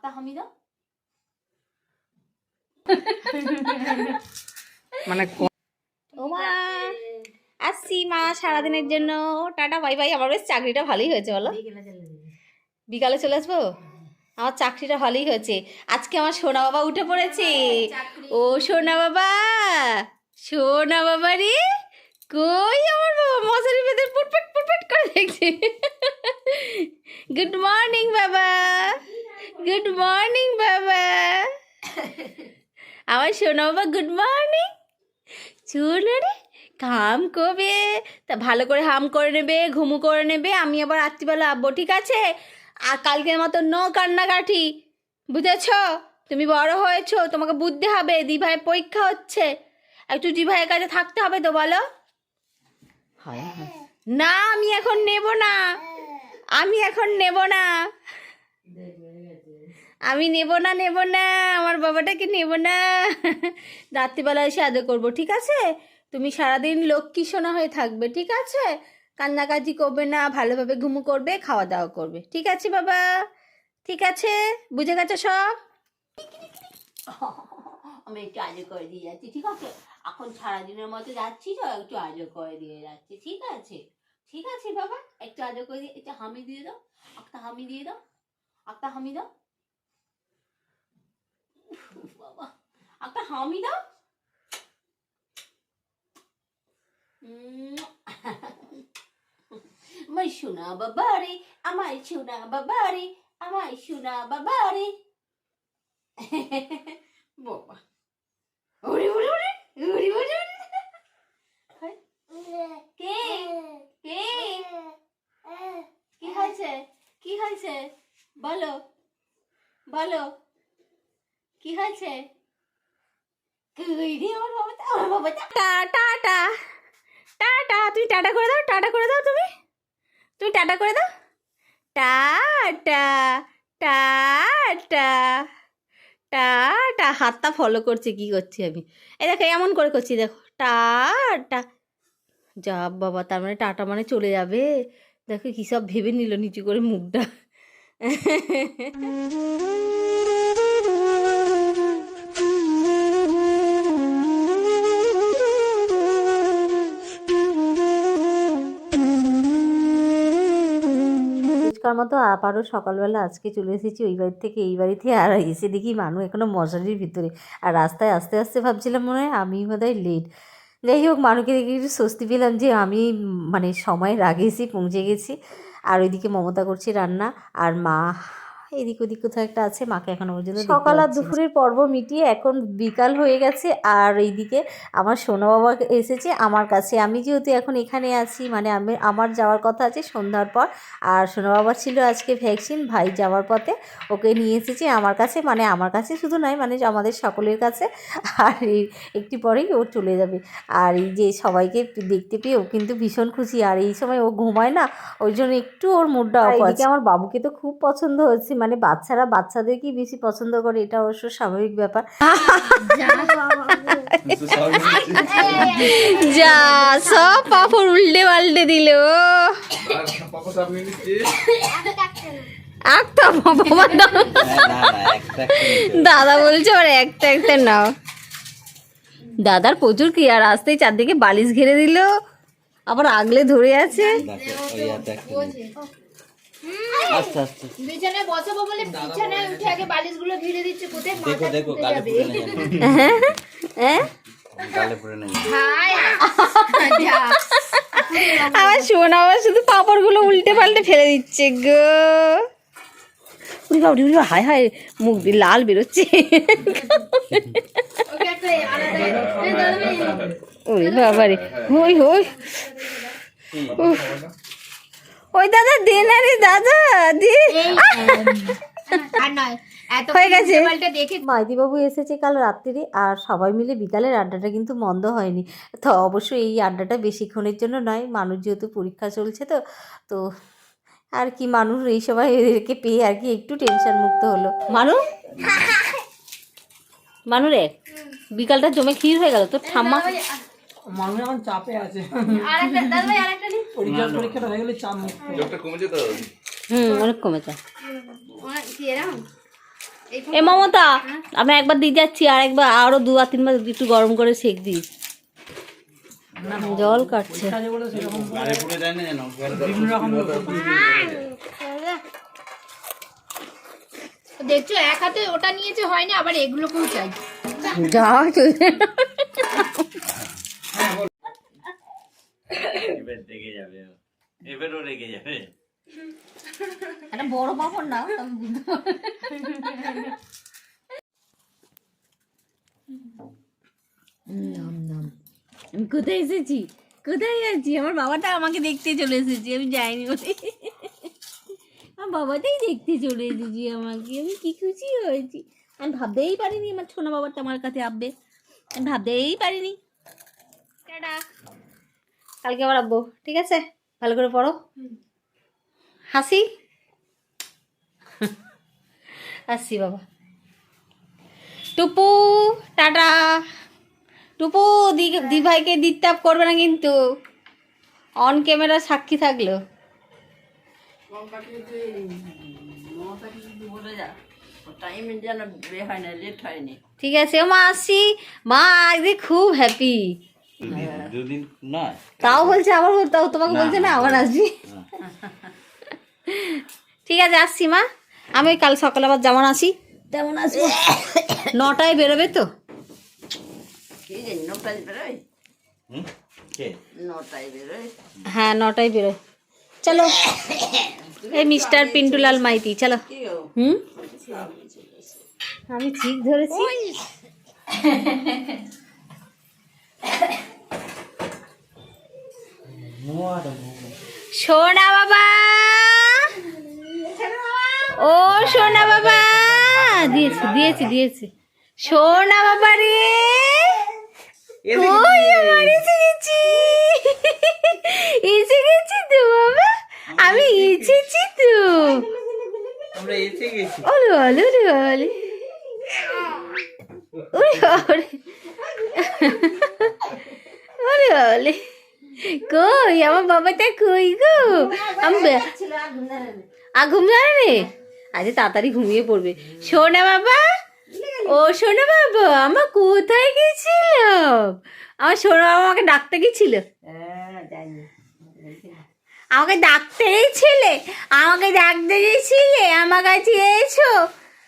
আক্তা হামিদা মানে ও মা আসছি মা সারাদিনের জন্য। Tata bye bye. আমার বেশ চাকরিটা ভালোই হয়েছে বলো। বিকালে চলে আসব? আমার চাকরিটা ভালোই হয়েছে। আজকে আমার সোনা বাবা উঠে পড়েছে। ও সোনা বাবা সোনা বাবা রে। কই আমার বাবা? মশারি বেঁধে পুটপুট পুটপুট করে দেখছে। গুড মর্নিং বাবা। গুড মর্নিং বাবা আমার সোনা বাবা গুড মর্নিং চুল রে কাম করবে। তা ভালো করে হাম করে নেবে ঘুমু করে নেবে। আমি আবার রাত্রিবেলা আব্বো ঠিক আছে? আর কালকের মতো নো কান্নাকাঠি বুঝেছ? তুমি বড় হয়েছো তোমাকে বুঝতে হবে দিভাইয়ের পরীক্ষা হচ্ছে। একটু দিভাইয়ের কাছে থাকতে হবে তো বলো। না আমি এখন নেব না। আমি এখন নেব না। আমি নেব না নেব না, আমার বাবাটাকে নেব না। রাত্রিবেলা এসে আদর করব, ঠিক আছে? তুমি সারাদিন লক্ষ্মী সোনা হয়ে থাকবে, ঠিক আছে? কান্নাকাটি করবে না, ভালোভাবে ঘুমু করবে খাওয়া দাওয়া করবে, ঠিক আছে বাবা? ঠিক আছে? বুঝে গেছো সব? আমি একটু আজও করে দিয়ে যাচ্ছি, ঠিক আছে? এখন সারাদিনের মতো যাচ্ছি তো, একটু আজও করে দিয়ে যাচ্ছি, ঠিক আছে? ঠিক আছে বাবা, একটু আজও করে দিয়ে, একটু হামি দিয়ে দাও, একটা হামি দিয়ে দাও, একটা হামি দাও। বাবা। হামি দাও আমার সোনা বাবা রে আমার সোনা বাবা রে আমার সোনা বাবা রে। কে? কে? কি কি বলো। বলো। কি হয়েছে? টাটা টাটা তুমি টাটা করে দাও টাটা করে দাও তুমি। তুমি টাটা করে দাও। টাটা টাটা টাটা হাতটা ফলো করছে, কি করছি আমি। এই দেখো, এমন করে করছি, দেখো। টাটা যা বাবা, তার মানে টাটা মানে চলে যাবে। দেখো, কী সব ভেবে নিল, নিচু করে মুখটা। রোজকার মতো আবারও সকালবেলা আজকে চলে এসেছি ওই বাড়ি থেকে এই বাড়িতে। আর এসে দেখি মানুষ এখনও মশারির ভিতরে। আর রাস্তায় আস্তে আস্তে ভাবছিলাম মনে হয় আমি বোধহয় লেট যাই হোক মানুষকে দেখে একটু স্বস্তি পেলাম যে আমি মানে সময়ের আগে এসে পৌঁছে গেছি। আর ওইদিকে মমতা করছি রান্না। আর মা এদিক ওদিক কোথাও একটা আছে মাকে এখনও পর্যন্ত সকাল আর দুপুরের পর্ব মিটিয়ে এখন বিকাল হয়ে গেছে আর এইদিকে আমার সোনা বাবা এসেছে আমার কাছে। আমি যেহেতু এখন এখানে আছি মানে আমি আমার যাওয়ার কথা আছে সন্ধ্যার পর আর সোনা বাবা ছিল আজকে ভ্যাকসিন ভাই যাওয়ার পথে ওকে নিয়ে এসেছে আমার কাছে মানে আমার কাছে শুধু নয় মানে আমাদের সকলের কাছে আর এই একটু পরেই ও চলে যাবে। আর এই যে সবাইকে দেখতে পেয়ে ও কিন্তু ভীষণ খুশি আর এই সময় ও ঘুমায় না ওই জন্য একটু ওর মুডটা আমার বাবুকে তো খুব পছন্দ হচ্ছে মানে বাচ্চারা বাচ্চাদেরকেই বেশি পছন্দ করে? এটা অবশ্য স্বাভাবিক ব্যাপার। যা সব পাপড় উল্টে পাল্টে দিল। একটা দাদা বলছে ওর একটা একটা নাও। দাদার প্রচুর কি আর আসতেই চারদিকে বালিশ ঘিরে দিল। আবার আগলে ধরে আছে। আস্তে আস্তে বিছানায় বসাবো বলে বিছানায় উঠে আগে বালিশগুলো ঘিরে দিচ্ছে কোথায় দেখো দেখো গালে পড়ে নেই। হ্যাঁ? গালে পড়ে নেই। হাই আমার শোনা আবার শুধু পাপড়গুলো উল্টে পাল্টে ফেলে দিচ্ছে গো। উড়ি বাবরি উড়ি হায় হায় মুখ দিয়ে লাল বেরোচ্ছে। ওরে বাবারে হই হই উফ। ওই দাদা দে না রে দাদা দে আর হয়ে গেছে। মাইদিবাবু এসেছে কাল রাত্রিরে আর সবাই মিলে বিকালের আড্ডাটা কিন্তু মন্দ হয়নি। তো অবশ্যই এই আড্ডাটা বেশিক্ষণের জন্য নয় মানুষ যেহেতু পরীক্ষা চলছে তো তো আর কি মানুষ এই সময় এদেরকে পেয়ে আর কি একটু টেনশন মুক্ত হলো। মানু? মানু রে বিকালটা জমে ক্ষীর হয়ে গেল তোর ঠাম্মা? মানুষ এখন চাপে আছে। পরীক্ষা পরীক্ষাটা হয়ে গেলে চাপ মুক্ত। কমেছে তো হুম অনেক কমেছে এ মমতা আমি একবার দিয়ে যাচ্ছি আর একবার আরও দু আর তিনবার একটু গরম করে সেক দিস। জল কাটছে। রকম দেখছ এক হাতে ওটা নিয়েছে হয়নি আবার এগুলোকেও চাই। যা এবার রেগে যাবে এবারও রেগে যাবে। একটা বড় পাপড় না আমি কোথায় এসেছি? কোথায় আছি? আমার বাবাটা আমাকে দেখতে চলে এসেছি আমি যাইনি বলে। আমার বাবাটাই দেখতে চলে এসেছি আমাকে। আমি কি খুশি হয়েছি। আমি ভাবতেই পারিনি আমার ছোনা বাবাটা আমার কাছে আসবে। আমি ভাবতেই পারিনি। কালকে আবার আসব ঠিক আছে? ভালো করে পড়ো। হাসি? আসছি বাবা। টুপু, টাটা। টুপু, দি দি ভাইকে ডিস্টার্ব করবে না কিন্তু। অন ক্যামেরা সাক্ষী থাকল। ঠিক আছে মা আসছি মা, আজকে খুব হ্যাপি দুদিন দুদিন নয়। তাও বলছে আবার বল- তাও তোমাকে বলছে না আবার আসবি। ঠিক আছে আসছি মা। আমি ওই কাল সকালে আবার যেমন আসি তেমন আসব নটায় বেরোবে তো। হ্যাঁ নটায় বেরোয়। চলো এই মিস্টার পিন্টুলাল মাইতি চলো। কি হুম? আমি ঠিক ধরেছি। সোনা বাবা। ও সোনা বাবা। দিয়েছি দিয়েছি দিয়েছি। সোনা বাবা রে। ওই আমার এসে গেছি। এসে গেছি তো বাবা। আমি এসেছি তো। আমরা এসে গেছি। ওরে ওরে ওরে ওরে ওরে ওরে ওরে ওরে কই আমার বাবাটা কই গো আমি আ ঘুম ধরে রে আজকে তাড়াতাড়ি ঘুমিয়ে পড়বে সোনা বাবা ও সোনা বাবা আমার কোথায় গেছিলাম আমার সোনা বাবা আমাকে ডাকতে গেছিল আমাকে ডাকতে গেছিলে আমাকে ডাকতে গেছিলে আমার কাছে এসো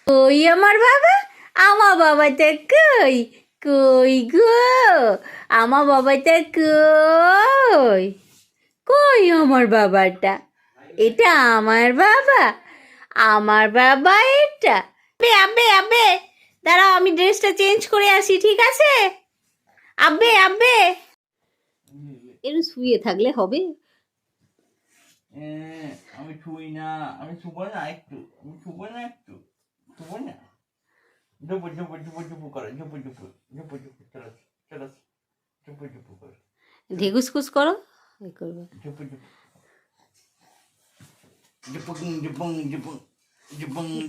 কই আমার বাবা আমার বাবা বাবাটা কই কই গো আমার বাবাটা কই? কই আমার বাবাটা এটা আমার বাবা। আমার বাবা এটা। আবে আবে আবে দাঁড়াও, আমি ড্রেসটা চেঞ্জ করে আসি, ঠিক আছে? আবে আবে এর শুয়ে থাকলে হবে? আমি ছুই না, আমি ছুবো না একটু, আমি ছুবো না একটু ছুবো না। করো চলো চলো। ঢেকুসকুস করো এই করবে।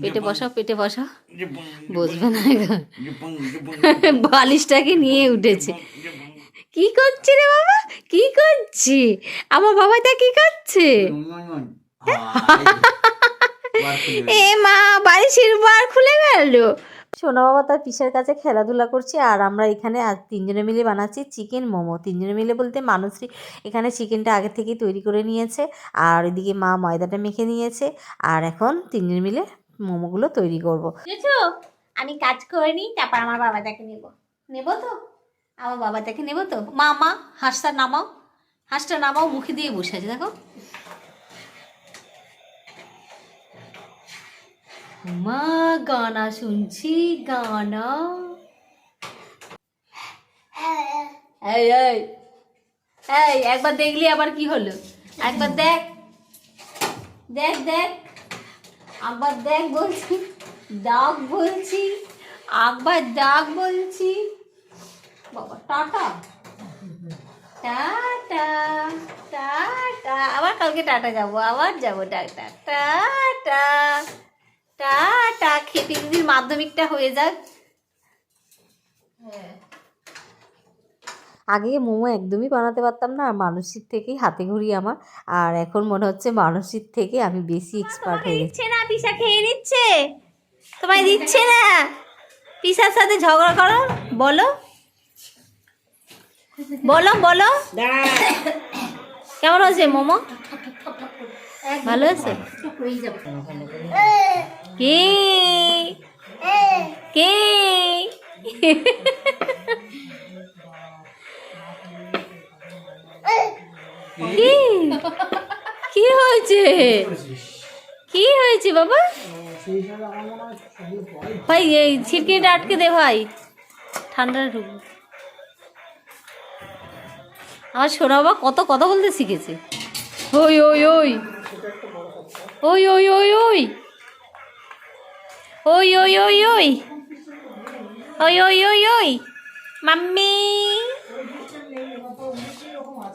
পেটে বসাও পেটে বসাও বসবে না বালিশটাকে নিয়ে উঠেছে। কি করছে রে বাবা? কি করছে? আমার বাবা তা কি করছে? এ মা বালিশের বার খুলে গেল। সোনা বাবা তার পিসের কাছে খেলাধুলা করছে আর আমরা এখানে তিনজনে মিলে বানাচ্ছি চিকেন মোমো। তিনজনে মিলে বলতে মানুষই এখানে চিকেনটা আগে থেকেই তৈরি করে নিয়েছে আর ওইদিকে মা ময়দাটা মেখে নিয়েছে আর এখন তিনজনে মিলে মোমোগুলো তৈরি করব। আমি কাজ করে নিই, তারপর আমার বাবা বাবাটাকে নেব। নেব তো? আমার বাবা বাবাটাকে নেব তো? মা মা, হাঁসটা নামাও। হাঁসটা নামাও, মুখে দিয়ে বসে আছে, দেখো। মা গানা শুনছি, গানা। এই এই একবার দেখলি আবার কি হলো? একবার দেখ। দেখ দেখ। একবার দেখ বলছি, ডাক বলছি, একবার ডাক বলছি। বাবা, টাটা। Tata tata. আবার কালকে টাটা যাব, আবার যাব। Tata tata. টাটা মাধ্যমিকটা হয়ে যাক। আগে মোমো একদমই বানাতে পারতাম না আর মানসির থেকেই হাতে ঘড়ি আমার। আর এখন মনে হচ্ছে মানসির থেকে আমি বেশি এক্সপার্ট হয়ে গেছি। না পিসা খেয়ে নিচ্ছে? তোমায় দিচ্ছে না? পিসার সাথে ঝগড়া করো বলো। বলো বলো। কেমন হয়েছে মোমো? ভালো হয়েছে? কে? কে? কি? হয়েছে? কি হয়েছে বাবা? ভাই, এই ছিটকিটা আটকে দে ভাই। ঠান্ডা ঢুকবে আমার সোনা বাবা কত কথা বলতে শিখেছে। ওই ওই ওই। ওই ওই ওই ওই। ওই ওই ওই ওই। ওই ওই ওই ওই মাম্মি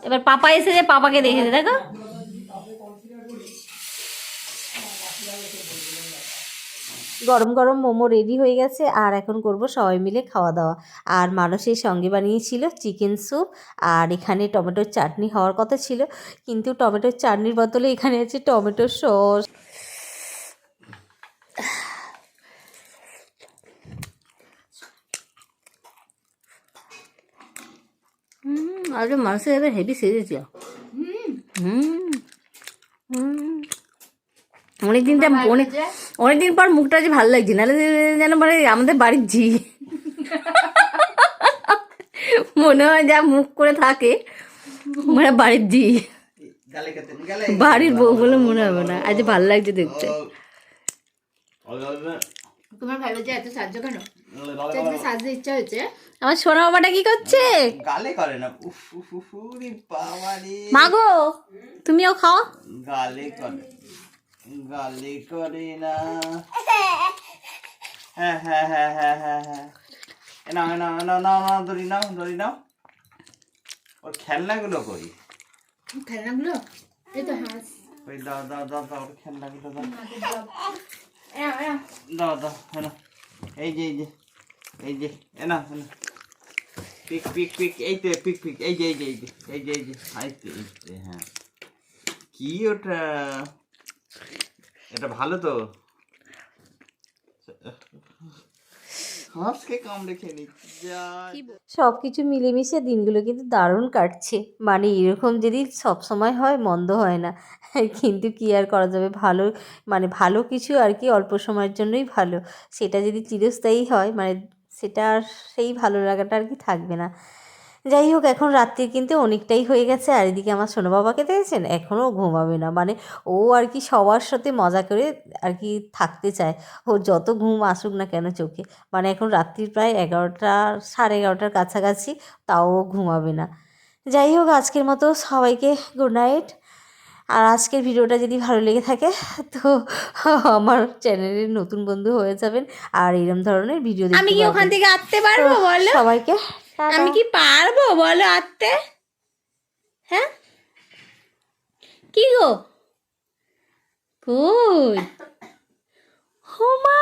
এবার পাপা এসে এসেছে পাপাকে দেখেছে দেখো। গরম গরম মোমো রেডি হয়ে গেছে, আর এখন করব সবাই মিলে খাওয়া দাওয়া আর মানুষের সঙ্গে বানিয়েছিল চিকেন স্যুপ আর এখানে টমেটোর চাটনি হওয়ার কথা ছিল, কিন্তু টমেটোর চাটনির বদলে এখানে আছে টমেটোর সস হুম আজকে মানুষের এবার হেভি হুম অনেকদিন অনেক অনেকদিন পর মুখটা যে ভালো লাগছে নাহলে যেন মানে আমাদের বাড়ির ঝি মনে হয় যা মুখ করে থাকে মানে বাড়ির ঝি বাড়ির বউ বলে মনে হবে না আজ ভালো লাগছে দেখতে তোমার ভালো যে এত সাহায্য কেন সাজতে ইচ্ছা হয়েছে আমার সোনা বাবাটা কি করছে? গালে করে না। উফ উফ উফ উরি বাবা রে মাগো তুমিও খাও। গালে করে। গালে করে না। হ্যাঁ হ্যাঁ হ্যাঁ হ্যাঁ হ্যাঁ হ্যাঁ। নাও এ নাও নাও নাও ধরি নাও ধরি নাও। ওর খেলনাগুলো করি খেলনাগুলো? এই তো হাঁস ওই দাও দাও দাও দাও ওর খেলনাগুলো দাও। দাও। দাও এই যে এই যে এই যে এ না এ নাও। পিক পিক পিক এই তো পিক পিক এই যে এই যে এই যে এই যে এই যে। এই তো, এই তো, হ্যাঁ। কি ওটা? এটা ভালো তো? সব কিছু মিলেমিশে দিনগুলো কিন্তু দারুণ কাটছে। মানে এরকম যদি সব সময় হয় মন্দ হয় না। কিন্তু কি আর করা যাবে? ভালো মানে ভালো কিছু আর কি অল্প সময়ের জন্যই ভালো। সেটা যদি চিরস্থায়ী হয় মানে সেটা আর সেই ভালো লাগাটা আর কি থাকবে না। যাই হোক, এখন রাত্রি কিন্তু অনেকটাই হয়ে গেছে আর এদিকে আমার সোনো বাবাকে দেখেছেন? এখনও ঘুমাবে না। মানে ও আর কি সবার সাথে মজা করে আর কি থাকতে চায়। ও যত ঘুম আসুক না কেন চোখে। মানে এখন রাত্রি প্রায় এগারোটা, সাড়ে এগারোটার কাছাকাছি, তাও ঘুমাবে না। যাই হোক, আজকের মতো সবাইকে গুড নাইট। আর আজকের ভিডিওটা যদি ভালো লেগে থাকে তো আমার চ্যানেলের নতুন বন্ধু হয়ে যাবেন আর এরম ধরনের ভিডিও আমি কি ওখান থেকে আটতে পারব বলো? সবাইকে আমি কি পারব বলো আটতে হ্যাঁ? কি গো? কই হোমা।